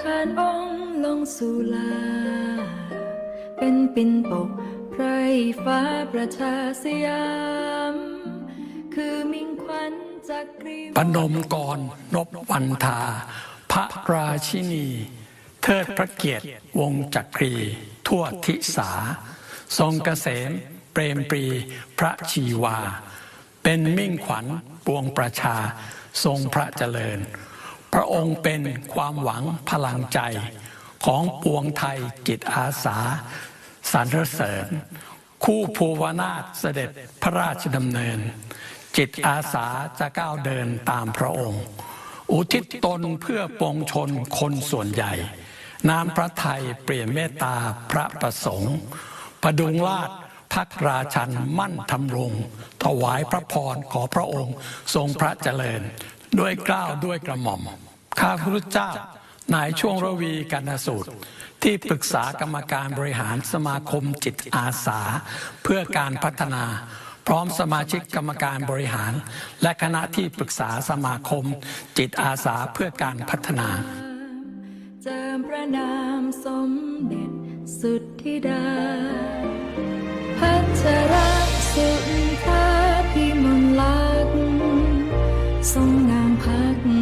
ทานองค์ลงสู่ลา เป็นปินปกไพรฟ้าประชาสยาม คือมิ่งขวัญจากรีปนมกรนบวันทา พระราชินี เทิดพระเกียรติวงจักรี ทั่วทิสา ทรงเกษมเปรมปรีพระชีวา เป็นมิ่งขวัญปวงประชา ทรงพระเจริญ พระองค์เป็นความหวังพลังใจของปวงไทยจิตอาสาสรรเสริญ คู่ภูวนาถเสด็จพระราชดำเนิน จิตอาสาจะก้าวเดินตามพระองค์ อุทิศตนเพื่อปวงชนคนส่วนใหญ่ น้ำพระไทยเปลี่ยนเมตตาพระประสงค์ประดุงราชพักราชันมั่นทำรง ถวายพระพรขอพระองค์ทรงพระเจริญ ด้วยกล้าวด้วยกระหม่อมข้าพรุทธเจ้านายช่วงระวีกันสูตร ที่ปรึกษากรรมการบริหารสมาคมจิตอาสา เพื่อการพัฒนา พร้อมสมาชิกกรรมการบริหาร และคณะที่ปรึกษาสมาคม จิตอาสาเพื่อการพัฒนาเจิมพระนามสมเด็จสุดธิดา พัชรสุนทรพิมลลักษ์ทรงงา พัก